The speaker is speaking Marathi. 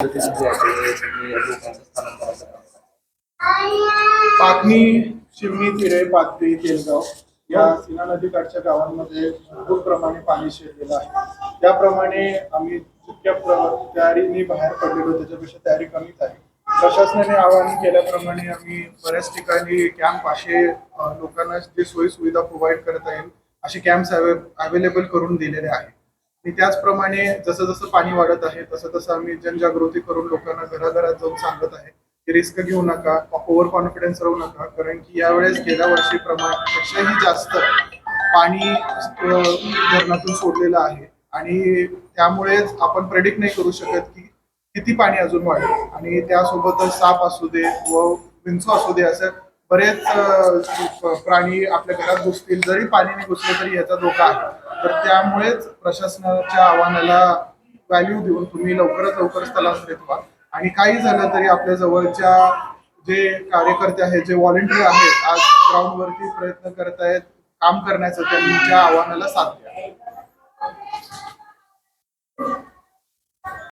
पद्धतीने शिवणी तिरे पाथरी तेलगाव या सीना नदीकाठच्या गावांमध्ये भरपूर प्रमाणे पाणी शिरलेलं आहे. त्याप्रमाणे आम्ही जितक्या तयारीने बाहेर पडलेलो त्याच्यापेक्षा तयारी कमीच आहे. प्रशासनाने आवाहन केल्याप्रमाणे आम्ही बऱ्याच ठिकाणी कॅम्प असे लोकांना जे सोयी सुविधा प्रोव्हाइड करता येईल असे कॅम्प्स अवेलेबल करून दिलेले आहेत. आणि त्याचप्रमाणे जसं जसं पाणी वाढत आहे तसं तसं आम्ही जनजागृती करून लोकांना घराघरात जाऊन सांगत आहे की रिस्क घेऊ नका ओव्हर कॉन्फिडन्स राहू नका. कारण की यावेळेस गेल्या वर्षी प्रमाणापेक्षाही जास्त पाणी धरणातून सोडलेलं आहे. आणि त्यामुळेच आपण प्रेडिक्ट नाही करू शकत की किती पाणी अजून वाढेल. आणि त्यासोबतच साप असू दे व विंचू असू दे असं बरेच प्राणी आपल्या घरात घुसतील जरी पाणी नाही घुसलं तरी याचा धोका आहे. तर त्यामुळेच प्रशासनाच्या आव्हानाला व्हॅल्यू देऊन तुम्ही लवकरात लवकर स्थलांतरित व्हा. आणि काही झालं तरी आपल्या जवळच्या जे कार्यकर्ते आहेत जे व्हॉलेंटियर आहेत आज ग्राउंडवरती प्रयत्न करत आहेत काम करण्याचं त्यांच्या आव्हानाला साथ द्या.